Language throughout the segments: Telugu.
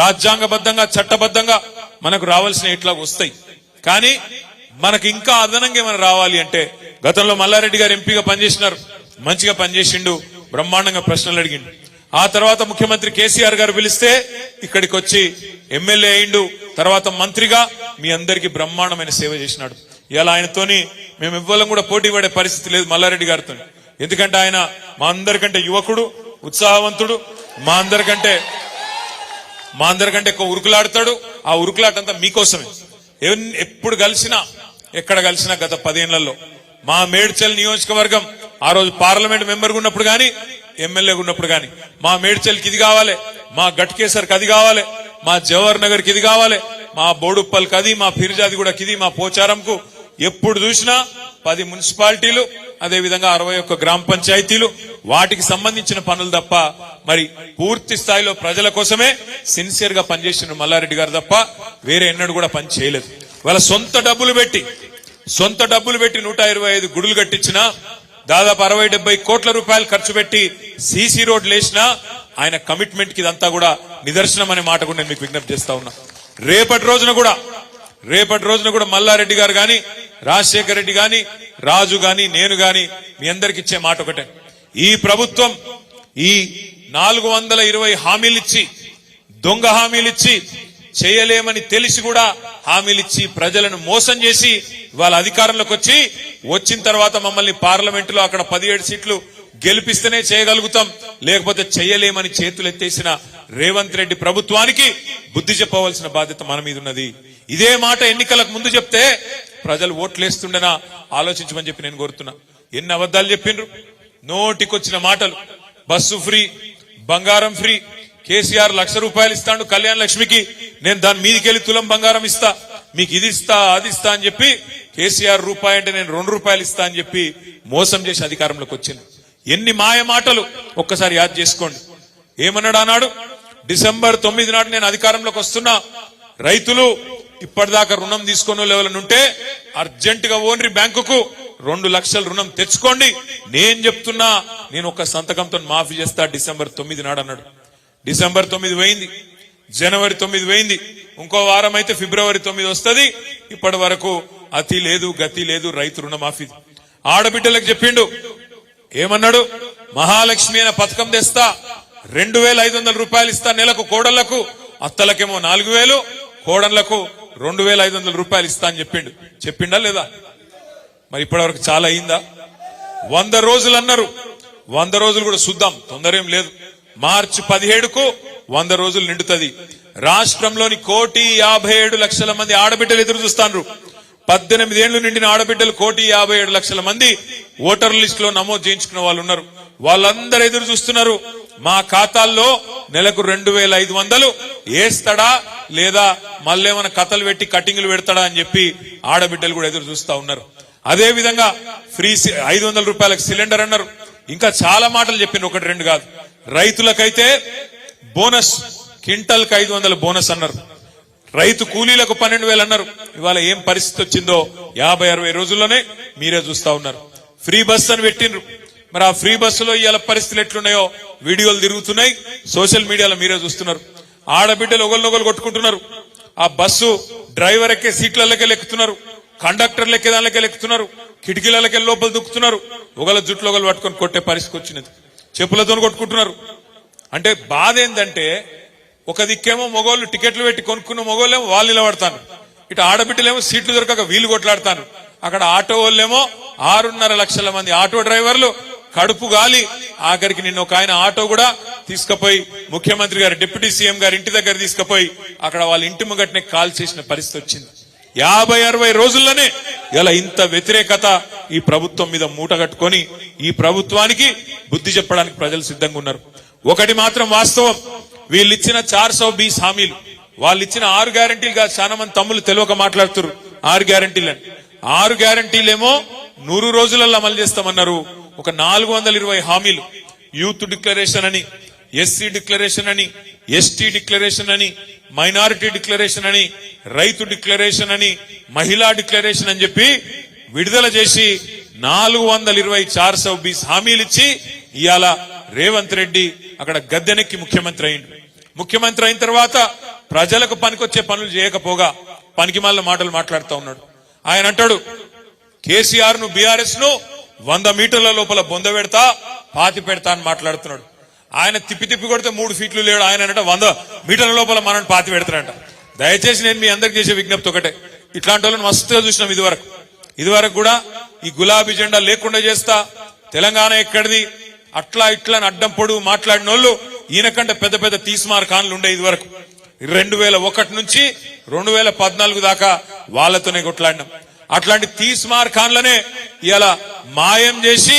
రాజ్యాంగబద్ధంగా చట్టబద్ధంగా మనకు రావాల్సిన ఇట్లా వస్తాయి. కానీ మనకు ఇంకా అదనంగా ఏమైనా రావాలి అంటే గతంలో మల్లారెడ్డి గారు ఎంపీగా పనిచేసినారు. మంచిగా పనిచేసిండు బ్రహ్మాండంగా ప్రశ్నలు అడిగిండు. ఆ తర్వాత ముఖ్యమంత్రి కేసీఆర్ గారు పిలిస్తే ఇక్కడికి వచ్చి ఎమ్మెల్యే అయిండు తర్వాత మంత్రిగా మీ అందరికీ బ్రహ్మాండమైన సేవ చేసినాడు. ఇలా ఆయనతోని మేము ఇవ్వాలని కూడా పోటీ పడే పరిస్థితి లేదు మల్లారెడ్డి గారితో ఎందుకంటే ఆయన మా అందరికంటే యువకుడు ఉత్సాహవంతుడు మా అందరికంటే మా అందరికంటే ఎక్కువ ఉరుకులాడతాడు. ఆ ఉరుకులాట అంతా మీకోసమే. ఎన్- ఎప్పుడు కలిసినా ఎక్కడ కలిసినా గత పదేళ్ళలో మా మేడ్చల్ నియోజకవర్గం ఆ రోజు పార్లమెంట్ మెంబర్గా ఉన్నప్పుడు కానీ ఎమ్మెల్యే ఉన్నప్పుడు కానీ మా మేడ్చల్కి ఇది కావాలి మా గట్కేసర్కి అది కావాలి మా జవహర్ నగర్కి ఇది కావాలి మా బోడుప్పల్కి అది మా ఫిర్జాది కూడా ఇది మా పోచారంకు ఎప్పుడు చూసినా పది మున్సిపాలిటీలు అదేవిధంగా అరవై ఒక్క గ్రామ పంచాయతీలు వాటికి సంబంధించిన పనులు తప్ప మరి పూర్తి స్థాయిలో ప్రజల కోసమే సిన్సియర్గా పనిచేసిన మల్లారెడ్డి గారు తప్ప వేరే ఎన్నడూ కూడా పని చేయలేదు. వాళ్ళ సొంత డబ్బులు పెట్టి సొంత డబ్బులు పెట్టి నూట ఇరవై ఐదు గుడులు కట్టించిన దాదాపు అరవై డెబ్బై కోట్ల రూపాయలు ఖర్చు పెట్టి సీసీ రోడ్లు వేసినా ఆయన కమిట్మెంట్కి ఇదంతా కూడా నిదర్శనం అనే మాట కూడా నేను మీకు విజ్ఞప్తి చేస్తా ఉన్నా. రేపటి రోజున కూడా రేపటి రోజున కూడా మల్లారెడ్డి గారు గాని రాజశేఖర రెడ్డి గాని రాజు గాని నేను గాని మీ అందరికి ఇచ్చే మాట ఒకటే. ఈ ప్రభుత్వం ఈ నాలుగు వందల ఇరవై హామీలిచ్చి దొంగ హామీలిచ్చి చేయలేమని తెలిసి కూడా హామీలిచ్చి ప్రజలను మోసం చేసి వాళ్ళ అధికారంలోకి వచ్చి వచ్చిన తర్వాత మమ్మల్ని పార్లమెంటులో అక్కడ పదిహేడు సీట్లు గెలిపిస్తేనే చేయగలుగుతాం లేకపోతే చేయలేమని చేతులు ఎత్తేసిన రేవంత్ రెడ్డి ప్రభుత్వానికి బుద్ధి చెప్పవలసిన బాధ్యత మన మీద ఉన్నది. ఇదే మాట ఎన్నికలకు ముందు చెప్తే ప్రజలు ఓట్లేస్తుండేనా? ఆలోచించమని చెప్పి నేను కోరుతున్నా. ఎన్ని అబద్ధాలు చెప్పిండ్రు? నోటికొచ్చిన మాటలు. బస్సు ఫ్రీ బంగారం ఫ్రీ. కేసీఆర్ లక్ష రూపాయలు ఇస్తాడు కళ్యాణ లక్ష్మికి. నేను దాని మీదికెళ్ళి తులం బంగారం ఇస్తా. మీకు ఇది ఇస్తా అది ఇస్తా అని చెప్పి కేసీఆర్ రూపాయి అంటే నేను రెండు రూపాయలు ఇస్తా అని చెప్పి మోసం చేసి అధికారంలోకి వచ్చింది. ఎన్ని మాయ మాటలు ఒక్కసారి యాద్ చేసుకోండి. ఏమన్నాడు అన్నాడు డిసెంబర్ తొమ్మిది నాడు నేను అధికారంలోకి వస్తున్నా. రైతులు ఇప్పటిదాకా రుణం తీసుకున్న లెవెల్ ఉంటే అర్జెంటుగా ఓన్రి బ్యాంకుకు రెండు లక్షల రుణం తెచ్చుకోండి. నేను చెప్తున్నా నేను ఒక సంతకంతో మాఫీ చేస్తా. డిసెంబర్ తొమ్మిది నాడు అన్నాడు. డిసెంబర్ తొమ్మిది పోయింది. జనవరి తొమ్మిది పోయింది. ఇంకో వారం అయితే ఫిబ్రవరి తొమ్మిది వస్తుంది. ఇప్పటి వరకు అతి లేదు గతి లేదు రైతు రుణమాఫీ. ఆడబిడ్డలకు చెప్పిండు. ఏమన్నాడు? మహాలక్ష్మి అనే పథకం తెస్తా. రెండు వేల ఐదు వందల రూపాయలు ఇస్తా నెలకు కోడళ్ళకు. అత్తలకేమో నాలుగు వేలు కోడళ్ళకు రెండు వేల ఐదు వందల రూపాయలు ఇస్తా అని చెప్పిండు. చెప్పిండా లేదా? మరి ఇప్పటివరకు చాలా అయిందా? వంద రోజులు అన్నారు. వంద రోజులు కూడా చూద్దాం. తొందర ఏం లేదు. మార్చి పదిహేడుకు వంద రోజులు నిండుతుంది. రాష్ట్రంలోని కోటి యాభై ఏడు లక్షల మంది ఆడబిడ్డలు ఎదురు చూస్తాను పద్దెనిమిది ఏళ్ళు నిండిన ఆడబిడ్డలు కోటి యాభై ఏడు లక్షల మంది ఓటర్ లిస్ట్లో నమోదు చేయించుకున్న వాళ్ళు ఉన్నారు. వాళ్ళందరూ ఎదురు చూస్తున్నారు. మా ఖాతాల్లో నెలకు రెండు వేల ఐదు వందలు. వేస్తాడా లేదా మళ్ళేమైనా కథలు పెట్టి కటింగ్లు పెడతాడా అని చెప్పి ఆడబిడ్డలు కూడా ఎదురు చూస్తా ఉన్నారు. అదే విధంగా ఫ్రీ సి- ఐదు వందల రూపాయలకు సిలిండర్ అన్నారు. ఇంకా చాలా మాటలు చెప్పిండ్రు ఒకటి రెండు కాదు. రైతులకైతే బోనస్ క్వింటల్కు ఐదు వందల బోనస్ అన్నారు. రైతు కూలీలకు పన్నెండు వేలు అన్నారు. ఇవాళ ఏం పరిస్థితి వచ్చిందో యాభై అరవై రోజుల్లోనే మీరే చూస్తా ఉన్నారు. ఫ్రీ బస్ అని పెట్టిండ్రు. మరి ఆ ఫ్రీ బస్సులో ఇవాళ పరిస్థితులు ఎట్లున్నాయో వీడియోలు తిరుగుతున్నాయి సోషల్ మీడియాలో మీరే చూస్తున్నారు. ఆడబిడ్డలు ఒకరినొకరు కొట్టుకుంటున్నారు. ఆ బస్సు డ్రైవర్ ఎక్కే సీట్లలోకే లెక్కుతున్నారు కండక్టర్ ఎక్కే ఎక్కుతున్నారు కిటికీలకి లోపల దుక్కుతున్నారు. ఒకళ్ళ జుట్లు ఒకళ్ళు పట్టుకొని కొట్టే పరిస్థితి వచ్చినది చెప్పులతో కొట్టుకుంటున్నారు. అంటే బాధ ఏంటంటే ఒక దిక్కేమో మొగోళ్ళు టికెట్లు పెట్టి కొనుక్కున్న మొగోళ్ళేమో వాళ్ళు నిలబడతాను ఇటు ఆడబిడ్డలేమో సీట్లు దొరకక వీలు కొట్లాడతాను అక్కడ ఆటో వాళ్ళేమో ఆరున్నర లక్షల మంది ఆటో డ్రైవర్లు కడుపు గాలి. ఆఖరికి నిన్న ఒక ఆయన ఆటో కూడా తీసుకుపోయి ముఖ్యమంత్రి గారు డిప్యూటీ సీఎం గారి ఇంటి దగ్గర తీసుకుపోయి అక్కడ వాళ్ళ ఇంటి ముంగట్నే కాల్ చేసిన పరిస్థితి వచ్చింది. యాభై అరవై రోజుల్లోనే ఇలా ఇంత వ్యతిరేకత ఈ ప్రభుత్వం మీద మూట కట్టుకొని ఈ ప్రభుత్వానికి బుద్ధి చెప్పడానికి ప్రజలు సిద్ధంగా ఉన్నారు. ఒకటి మాత్రం వాస్తవం. వీళ్ళిచ్చిన చార్ సౌ బీస్ హామీలు వాళ్ళు ఇచ్చిన ఆరు గ్యారంటీలు కాదు చాలా మంది తమ్ములు తెలియక మాట్లాడుతున్నారు ఆరు గ్యారంటీలు అని ఆరు గ్యారంటీలేమో నూరు రోజులలో అమలు చేస్తామన్నారు. ఒక నాలుగు వందల ఇరవై హామీలు. యూత్ డిక్లరేషన్ అని ఎస్సీ డిక్లరేషన్ అని ఎస్టీ డిక్లరేషన్ అని మైనారిటీ డిక్లరేషన్ అని రైతు డిక్లరేషన్ అని మహిళా డిక్లరేషన్ అని చెప్పి విడుదల చేసి నాలుగు వందల ఇరవై చార్ సౌ బీస్ హామీలు ఇచ్చి ఇవాళ రేవంత్ రెడ్డి అక్కడ గద్దెనెక్కి ముఖ్యమంత్రి అయింది ముఖ్యమంత్రి అయిన తర్వాత ప్రజలకు పనికొచ్చే పనులు చేయకపోగా పనికి మాటలు మాట్లాడుతూ ఉన్నాడు. ఆయన అంటాడు కేసీఆర్ను బీఆర్ఎస్ను వంద మీటర్ల లోపల బొంద పెడతా పాతి పెడతా అని మాట్లాడుతున్నాడు. ఆయన తిప్పి తిప్పి కొడితే మూడు ఫీట్లు లేడు. ఆయన అంటే వంద మీటర్ల లోపల మనల్ని పాతి పెడతారంట దయచేసి నేను మీ అందరికి చేసే విజ్ఞప్తి ఒకటే. ఇట్లాంటి వాళ్ళని మస్తుగా చూసినాం ఇదివరకు. ఇదివరకు కూడా ఈ గులాబీ జెండా లేకుండా చేస్తా తెలంగాణ ఎక్కడిది? అట్లా ఇట్లా అని అడ్డం పొడుగు మాట్లాడిన వాళ్ళు ఈయనకంటే పెద్ద పెద్ద తీస్మార్ ఖాన్లు ఉండే ఇదివరకు. రెండు వేల ఒకటి నుంచి రెండు వేల పద్నాలుగు దాకా వాళ్ళతోనే కొట్లాడినాం. అట్లాంటి తీస్మార్ ఖాన్లనే ఇలా మాయం చేసి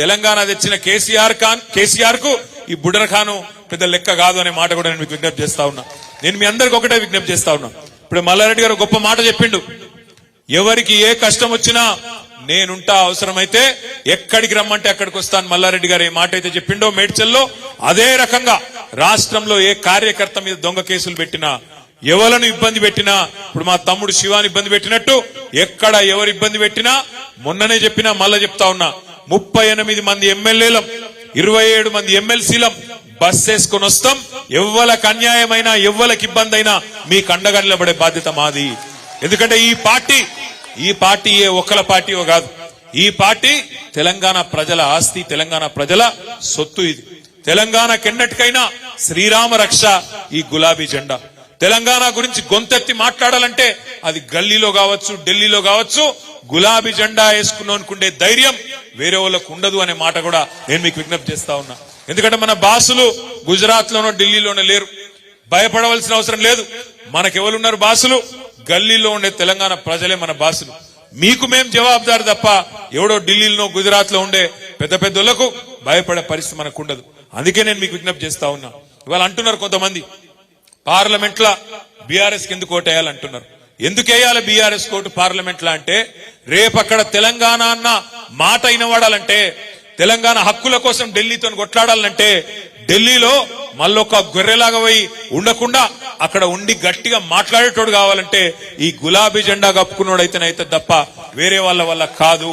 తెలంగాణ తెచ్చిన కేసీఆర్ ఖాన్ కేసీఆర్కు ఈ బుడర్ఖాను పెద్ద లెక్క కాదు అనే మాట కూడా నేను మీకు విజ్ఞప్తి చేస్తా ఉన్నా. నేను మీ అందరికి ఒకటే విజ్ఞప్తి చేస్తా ఉన్నా. ఇప్పుడు మల్లారెడ్డి గారు గొప్ప మాట చెప్పిండు. ఎవరికి ఏ కష్టం వచ్చినా నేనుంటా అవసరమైతే ఎక్కడికి రమ్మంటే అక్కడికి వస్తాను మల్లారెడ్డి గారు ఏ మాట అయితే చెప్పిండో మేడ్చల్లో అదే రకంగా రాష్ట్రంలో ఏ కార్యకర్త మీద దొంగ కేసులు పెట్టినా ఎవలను ఇబ్బంది పెట్టినా ఇప్పుడు మా తమ్ముడు శివాని ఇబ్బంది పెట్టినట్టు ఎక్కడ ఎవరు ఇబ్బంది పెట్టినా మొన్ననే చెప్పినా మళ్ళా చెప్తా ఉన్నా ముప్పై ఎనిమిది మంది ఎమ్మెల్యేలం ఇరవై ఏడు మంది ఎమ్మెల్సీలం బస్ వేసుకొని వస్తాం. ఎవ్వలకు అన్యాయమైనా ఎవ్వలకు ఇబ్బంది అయినా మీ కండగా నిలబడే బాధ్యత మాది. ఎందుకంటే ఈ పార్టీ ఈ పార్టీ ఏ ఒక్కల పార్టీయో కాదు. ఈ పార్టీ తెలంగాణ ప్రజల ఆస్తి తెలంగాణ ప్రజల సొత్తు ఇది. తెలంగాణ కెన్నటికైనా శ్రీరామ రక్ష ఈ గులాబీ జెండా. తెలంగాణ గురించి గొంతెత్తి మాట్లాడాలంటే అది గల్లీలో కావచ్చు ఢిల్లీలో కావచ్చు గులాబీ జెండా వేసుకున్నాం అనుకుంటే ధైర్యం వేరే వాళ్ళకు ఉండదు అనే మాట కూడా నేను మీకు విజ్ఞప్తి చేస్తా ఉన్నా. ఎందుకంటే మన బాసులు గుజరాత్ లోనో ఢిల్లీలోనో లేరు. భయపడవలసిన అవసరం లేదు. మనకెవరున్నారు బాసులు? గల్లీలో ఉండే తెలంగాణ ప్రజలే మన బాసులు. మీకు మేం జవాబుదారు తప్ప ఎవడో ఢిల్లీలో గుజరాత్లో ఉండే పెద్ద పెద్దలకు భయపడే పరిస్థితి మనకు ఉండదు అందుకే నేను మీకు విజ్ఞప్తి చేస్తా ఉన్నా. ఇవాళ అంటున్నారు కొంతమంది. పార్లమెంట్ లా బీఆర్ఎస్ కింద కోటేయాలి ఎందుకేయాలి బీఆర్ఎస్ కోర్టు పార్లమెంట్ లా అంటే రేపు అక్కడ తెలంగాణ అన్న మాట వినవాడాలంటే తెలంగాణ హక్కుల కోసం ఢిల్లీతో కొట్లాడాలంటే ఢిల్లీలో మళ్ళొక గొర్రెలాగా పోయి ఉండకుండా అక్కడ ఉండి గట్టిగా మాట్లాడేటోడు కావాలంటే ఈ గులాబీ జెండా కప్పుకున్నోడైతేనైతే తప్ప వేరే వాళ్ళ వల్ల కాదు.